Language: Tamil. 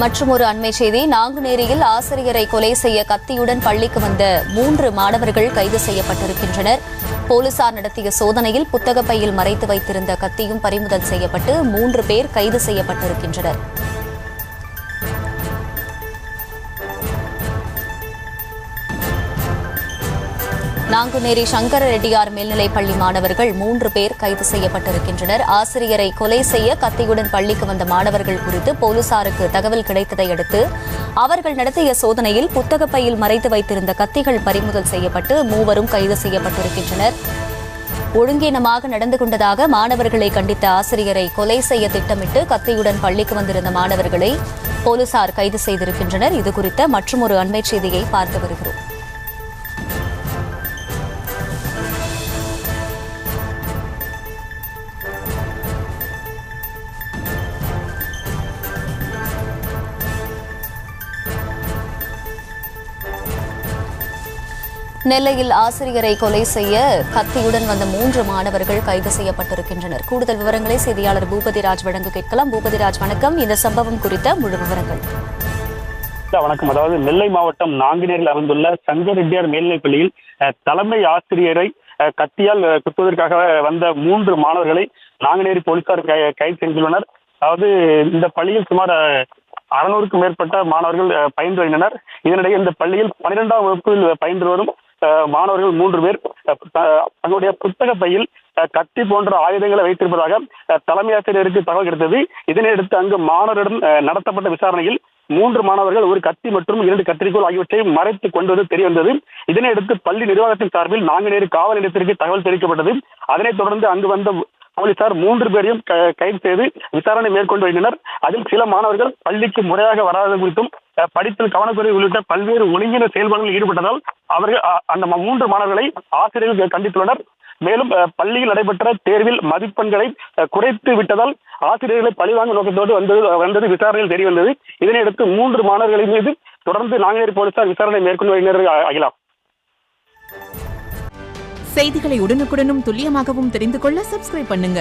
மற்றும் ஒரு அண்மை செய்தி. நாங்குநேரியில் ஆசிரியரை கொலை செய்ய கத்தியுடன் பள்ளிக்கு வந்த மூன்று மாணவர்கள் கைது செய்யப்பட்டிருக்கின்றனர். போலீசார் நடத்திய சோதனையில் புத்தக பையில் மறைத்து வைத்திருந்த கத்தியும் பறிமுதல் செய்யப்பட்டு மூன்று பேர் கைது செய்யப்பட்டிருக்கின்றனர். நாங்குநேரி சங்கர ரெட்டியார் மேல்நிலைப் பள்ளி மாணவர்கள் மூன்று பேர் கைது செய்யப்பட்டிருக்கின்றனர். ஆசிரியரை கொலை செய்ய கத்தியுடன் பள்ளிக்கு வந்த மாணவர்கள் குறித்து போலீசாருக்கு தகவல் கிடைத்ததை அடுத்து அவர்கள் நடத்திய சோதனையில் புத்தகப்பையில் மறைத்து வைத்திருந்த கத்திகள் பறிமுதல் செய்யப்பட்டு மூவரும் கைது செய்யப்பட்டிருக்கின்றனர். ஒழுங்கீனமாக நடந்து கொண்டதாக மாணவர்களை கண்டித்த ஆசிரியரை கொலை செய்ய திட்டமிட்டு கத்தியுடன் பள்ளிக்கு வந்திருந்த மாணவர்களை போலீசார் கைது செய்திருக்கின்றனர். இதுகுறித்த மற்றொரு அண்மைச் செய்தியை பார்த்து வருகிறோம். நெல்லையில் ஆசிரியரை கொலை செய்ய கத்தியுடன் வந்த மூன்று மாணவர்கள் கைது செய்யப்பட்டிருக்கின்றனர். கூடுதல் விவரங்களை செய்தியாளர் பூபதிராஜ் வழங்க கேட்கலாம். பூபதிராஜ் வணக்கம். இந்த சம்பவம் குறித்த முழு விவரங்கள். வணக்கம். அதாவது நெல்லை மாவட்டம் நாங்குநேரில் அமைந்துள்ள சங்கரெட்டியார் மேல்நிலைப் பள்ளியில் தலைமை ஆசிரியரை கத்தியால் குத்துவதற்காக வந்த மூன்று மாணவர்களை நாங்குநேரி போலீசார் கை- கைது செய்துள்ளனர். அதாவது இந்த பள்ளியில் சுமார் அறுநூறுக்கும் மேற்பட்ட மாணவர்கள் பயின்று வருகின்றனர் இதனிடையே இந்த பள்ளியில் பன்னிரெண்டாம் வகுப்பில் பயின்று வரும் மாணவர்கள் மூன்று பேர் தங்களுடைய புத்தக பையில் கத்தி போன்ற ஆயுதங்களை வைத்திருப்பதாக தலைமை ஆசிரியருக்கு தகவல் கிடைத்தது. இதனையடுத்து அங்கு மாணவரிடம் அஹ், நடத்தப்பட்ட விசாரணையில் மூன்று மாணவர்கள் ஒரு கத்தி மற்றும் இரண்டு கத்திரிக்கோள் ஆகியவற்றை மறைத்து கொண்டு வந்து தெரிய வந்தது. இதனையடுத்து பள்ளி நிர்வாகத்தின் சார்பில் நாங்குநேரி காவல் நிலையத்திற்கு தகவல் தெரிவிக்கப்பட்டது. அதனைத் தொடர்ந்து அங்கு வந்த போலீசார் மூன்று பேரையும் க- கைது செய்து விசாரணை மேற்கொண்டு வருகின்றனர். அதில் சில மாணவர்கள் பள்ளிக்கு முறையாக வராத குறித்தும் படித்தல் படிப்பில் கவனக்குறைவு உள்ளிட்ட பல்வேறு ஒழுங்கின செயல்பாடுகளில் ஈடுபட்டதால் அவர்கள் அந்த மூன்று மாணவர்களை ஆசிரியர்கள் கண்டித்துள்ளனர். மேலும் பள்ளியில் நடைபெற்ற தேர்வில் மதிப்பெண்களை குறைத்து விட்டதால் ஆசிரியர்களை பழிவாங்கும் நோக்கத்தோடு வந்தது வந்தது விசாரணையில் தெரிய வந்தது. இதனையடுத்து மூன்று மாணவர்களின் மீது தொடர்ந்து நாங்குநேரி போலீசார் விசாரணை மேற்கொண்டு வருகின்றனர் அகிலா. செய்திகளை உடனுக்குடனும் துல்லியமாகவும் தெரிந்து கொள்ள சப்ஸ்கிரைப் பண்ணுங்க.